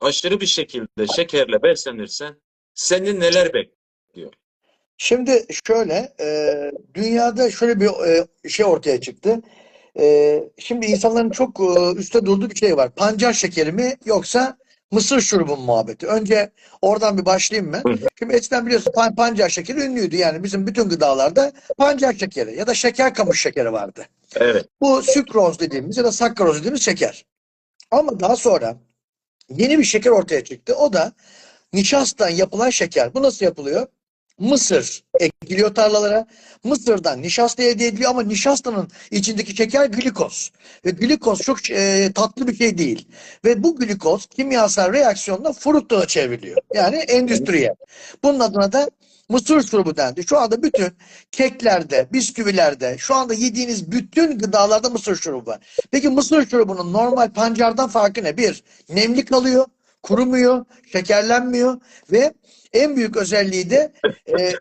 aşırı bir şekilde şekerle beslenirsen seni neler bekliyor? Şimdi şöyle, e, dünyada şöyle bir e, şey ortaya çıktı. E, şimdi insanların çok e, üstte durduğu bir şey var. Pancar şekeri mi yoksa mısır şurubu mu muhabbeti? Önce oradan bir başlayayım ben. Şimdi eskiden biliyorsun pan- pancar şekeri ünlüydü. Yani bizim bütün gıdalarda pancar şekeri ya da şeker kamış şekeri vardı. Evet. Bu sükroz dediğimiz ya da sakkaroz dediğimiz şeker. Ama daha sonra yeni bir şeker ortaya çıktı. O da nişastan yapılan şeker. Bu nasıl yapılıyor? Mısır ekiliyor tarlalara. Mısırdan nişasta elde ediliyor ama nişastanın içindeki şeker glikoz. Ve glikoz çok e, tatlı bir şey değil. Ve bu glikoz kimyasal reaksiyonla fruktoza çevriliyor. Yani endüstriye. Bunun adına da mısır şurubu dendi. Şu anda bütün keklerde, bisküvilerde, şu anda yediğiniz bütün gıdalarda mısır şurubu var. Peki mısır şurubunun normal pancardan farkı ne? Bir, nemli kalıyor, kurumuyor, şekerlenmiyor ve en büyük özelliği de e,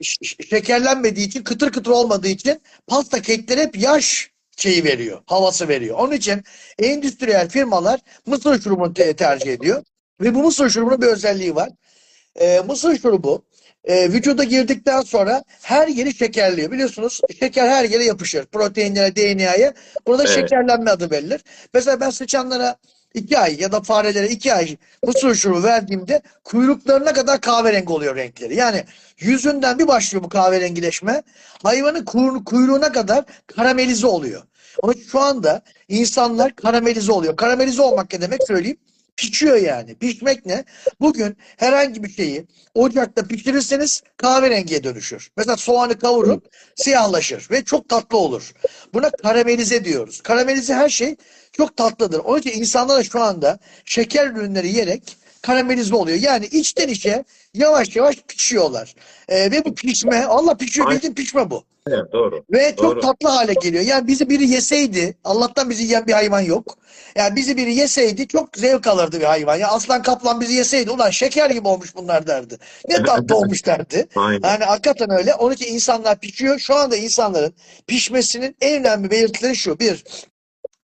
şekerlenmediği için, kıtır kıtır olmadığı için pasta kekleri hep yaş şeyi veriyor, havası veriyor. Onun için endüstriyel firmalar mısır şurubunu te- tercih ediyor. Ve bu mısır şurubunun bir özelliği var. E, mısır şurubu e, vücuda girdikten sonra her yeri şekerliyor. Biliyorsunuz şeker her yere yapışır. Proteinlere, DNA'ya. Burada Evet. şekerlenme adı verilir. Mesela ben sıçanlara iki ay ya da farelere iki ay mısır şurubu verdiğimde kuyruklarına kadar kahverengi oluyor renkleri. Yani yüzünden bir başlıyor bu kahverengileşme. Hayvanın kuyru- kuyruğuna kadar karamelize oluyor. Ama şu anda insanlar karamelize oluyor. Karamelize olmak ne demek söyleyeyim? Pişiyor yani. Pişmek ne? Bugün herhangi bir şeyi ocakta pişirirseniz kahverengiye dönüşür. Mesela soğanı kavurun siyahlaşır ve çok tatlı olur. Buna karamelize diyoruz. Karamelize her şey çok tatlıdır. Onun için insanlar şu anda şeker ürünleri yiyerek karamelize oluyor. Yani içten içe yavaş yavaş pişiyorlar. Ee, ve bu pişme, Allah pişiyor bildiğin pişme bu. Evet, doğru. Ve çok Doğru. tatlı hale geliyor. Yani bizi biri yeseydi, Allah'tan bizi yiyen bir hayvan yok. Yani bizi biri yeseydi çok zevk alırdı bir hayvan. Ya aslan kaplan bizi yeseydi ulan şeker gibi olmuş bunlar derdi. Ne tatlı olmuş derdi. Aynen. Yani hakikaten öyle. Onun için insanlar pişiyor. Şu anda insanların pişmesinin en önemli belirtileri şu. Bir,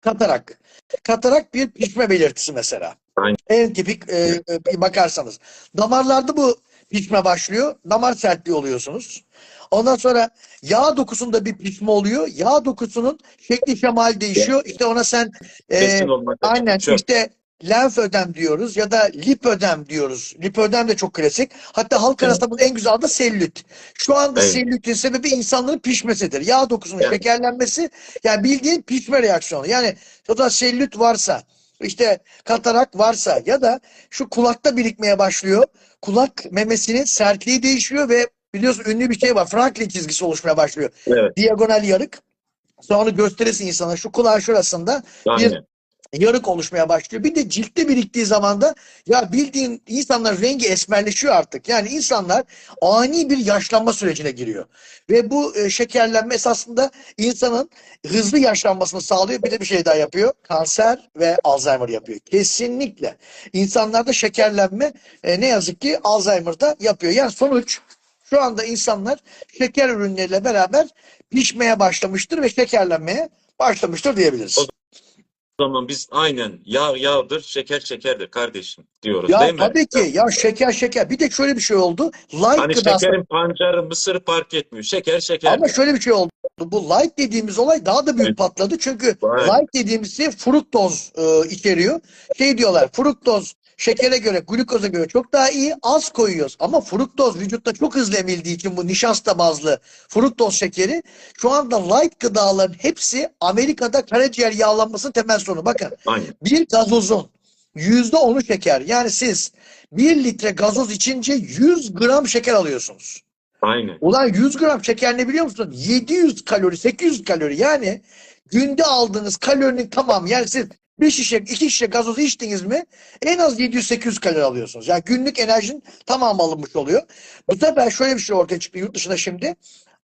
katarak. Katarak bir pişme belirtisi mesela. Aynen. En tipik e, e, bir bakarsanız. Damarlarda bu pişme başlıyor. Damar sertliği oluyorsunuz. Ondan sonra yağ dokusunda bir pişme oluyor. Yağ dokusunun şekli şemali değişiyor. İşte ona sen e, Aynen Çok. işte lenf ödem diyoruz ya da lip ödem diyoruz. Lip ödem de çok klasik. Hatta halk arasında bunun en güzel adı selülit. Şu anda Evet. selülitin sebebi insanların pişmesidir. Yağ dokusunun Evet. şekerlenmesi yani bildiğin pişme reaksiyonu. Yani o da selülit varsa işte katarak varsa ya da şu kulakta birikmeye başlıyor. Kulak memesinin sertliği değişiyor ve biliyorsun ünlü bir şey var. Franklin çizgisi oluşmaya başlıyor. Evet. Diagonal yarık. Sonra onu gösterirsin insana. Şu kulağın şurasında Aynen. Yarık oluşmaya başlıyor. Bir de ciltte biriktiği zaman da ya bildiğin insanların rengi esmerleşiyor artık. Yani insanlar ani bir yaşlanma sürecine giriyor. Ve bu e, şekerlenme esasında insanın hızlı yaşlanmasını sağlıyor. Bir de bir şey daha yapıyor. Kanser ve Alzheimer yapıyor. Kesinlikle. İnsanlarda şekerlenme e, ne yazık ki Alzheimer'da yapıyor. Yani sonuç şu anda insanlar şeker ürünleriyle beraber pişmeye başlamıştır ve şekerlenmeye başlamıştır diyebiliriz. Zaman biz aynen yağ yağdır, şeker şekerdir kardeşim diyoruz Ya değil mi? tabii ki ya şeker şeker. Bir de şöyle bir şey oldu. Light Hani gıdası. şekerin pancarı, mısırı fark etmiyor. Şeker şeker. Ama şöyle bir şey oldu. Bu light dediğimiz olay daha da büyük Evet. patladı. Çünkü Vay. light dediğimiz şey fruktoz e, içeriyor. Şey diyorlar fruktoz şekere göre, glukoza göre çok daha iyi. Az koyuyoruz. Ama fruktoz vücutta çok hızlı emildiği için bu nişasta bazlı fruktoz şekeri şu anda light gıdaların hepsi Amerika'da karaciğer yağlanmasının temel sorunu. Bakın Aynen. bir gazozun yüzde onu şeker. Yani siz bir litre gazoz içince 100 gram şeker alıyorsunuz. Aynen. Ulan 100 gram şeker ne biliyor musun? 700 kalori, 800 kalori. Yani günde aldığınız kalorinin tamamı. Yani siz bir şişe, iki şişe gazoz içtiniz mi en az 700-800 kalori alıyorsunuz. Yani günlük enerjinin tamamı alınmış oluyor. Bu sefer şöyle bir şey ortaya çıktı yurt dışında şimdi.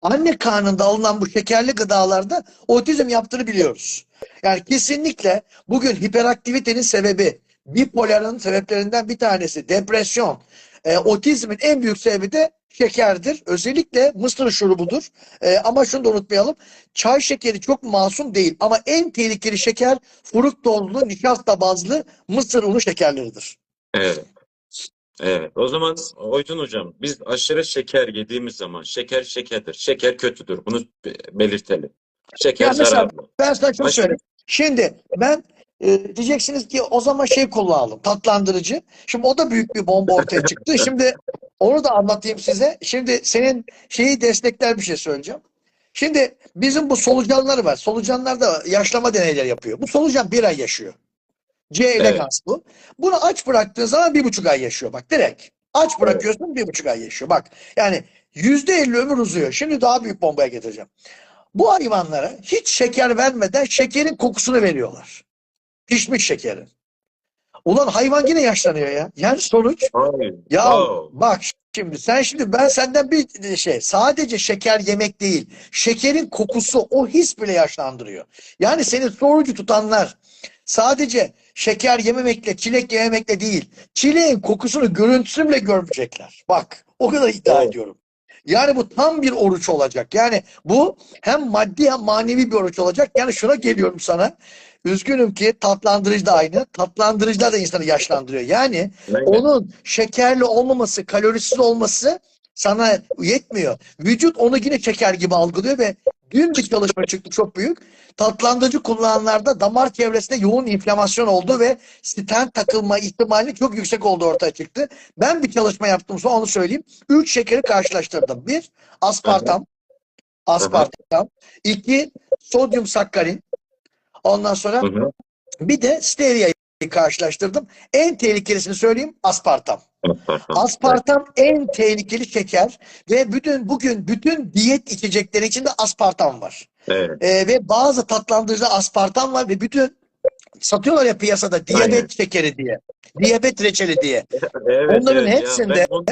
Anne karnında alınan bu şekerli gıdalarda otizm yaptığını biliyoruz. Yani kesinlikle bugün hiperaktivitenin sebebi, bipoların sebeplerinden bir tanesi depresyon. E, otizmin en büyük sebebi de şekerdir. Özellikle mısır şurubudur. E, ama şunu da unutmayalım. Çay şekeri çok masum değil. Ama en tehlikeli şeker fruktozlu, nişasta bazlı mısır unu şekerleridir. Evet. Evet. O zaman Oytun hocam biz aşırı şeker yediğimiz zaman şeker şekerdir. Şeker kötüdür. Bunu be- belirtelim. Şeker Ya mesela zararlı. Ben sana şunu söyleyeyim. Şimdi ben e, diyeceksiniz ki o zaman şey kullanalım. Tatlandırıcı. Şimdi o da büyük bir bomba ortaya çıktı. Şimdi onu da anlatayım size. Şimdi senin şeyi destekler bir şey söyleyeceğim. Şimdi bizim bu solucanlar var. Solucanlar da yaşlama deneyleri yapıyor. Bu solucan bir ay yaşıyor. C elegans bu. Bunu aç bıraktığın zaman bir buçuk ay yaşıyor. Bak direkt. Aç bırakıyorsun bir buçuk ay yaşıyor. Bak yani yüzde elli ömür uzuyor. Şimdi daha büyük bombaya getireceğim. Bu hayvanlara hiç şeker vermeden şekerin kokusunu veriyorlar. Pişmiş şekerin. Ulan hayvan yine yaşlanıyor ya. Yani sonuç Hayır. ya Wow. bak şimdi sen şimdi ben senden bir şey sadece şeker yemek değil. Şekerin kokusu o his bile yaşlandırıyor. Yani seni sorucu tutanlar sadece şeker yememekle çilek yememekle değil. Çileğin kokusunu görüntüsünü bile görmeyecekler. Bak o kadar iddia Evet. ediyorum. Yani bu tam bir oruç olacak. Yani bu hem maddi hem manevi bir oruç olacak. Yani şuna geliyorum sana. Üzgünüm ki tatlandırıcı da aynı. Tatlandırıcılar da insanı yaşlandırıyor. Yani Aynen. onun şekerli olmaması, kalorisiz olması sana yetmiyor. Vücut onu yine şeker gibi algılıyor ve dün bir çalışma çıktı çok büyük. Tatlandırıcı kullananlarda damar çevresinde yoğun inflamasyon oldu ve stent takılma ihtimali çok yüksek olduğu ortaya çıktı. Ben bir çalışma yaptım sonra onu söyleyeyim. Üç şekeri karşılaştırdım. Bir, aspartam. Aspartam. İki, sodyum sakkarin. Ondan sonra Hı hı. bir de stevia'yı karşılaştırdım. En tehlikelisini söyleyeyim aspartam. Aspartam. Aspartam en tehlikeli şeker ve bütün bugün bütün diyet içecekleri içinde aspartam var. Evet. Ee, ve bazı tatlandırıcıda aspartam var ve bütün satıyorlar ya piyasada diyabet Aynen. şekeri diye. Diyabet reçeli diye. Evet, Onların evet ya. hepsinde Ben onu-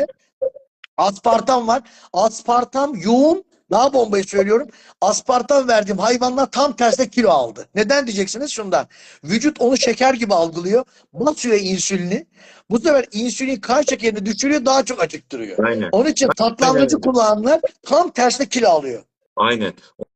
Aspartam var. Aspartam yoğun. Daha bombayı söylüyorum. Aspartam verdiğim hayvanlar tam tersine kilo aldı. Neden diyeceksiniz? Şundan. Vücut onu şeker gibi algılıyor. Basıyor insülini. Bu sefer insülin kan şekerini düşürüyor. Daha çok acıktırıyor. Aynen. Onun için tatlandırıcı kullananlar tam tersine kilo alıyor. Aynen.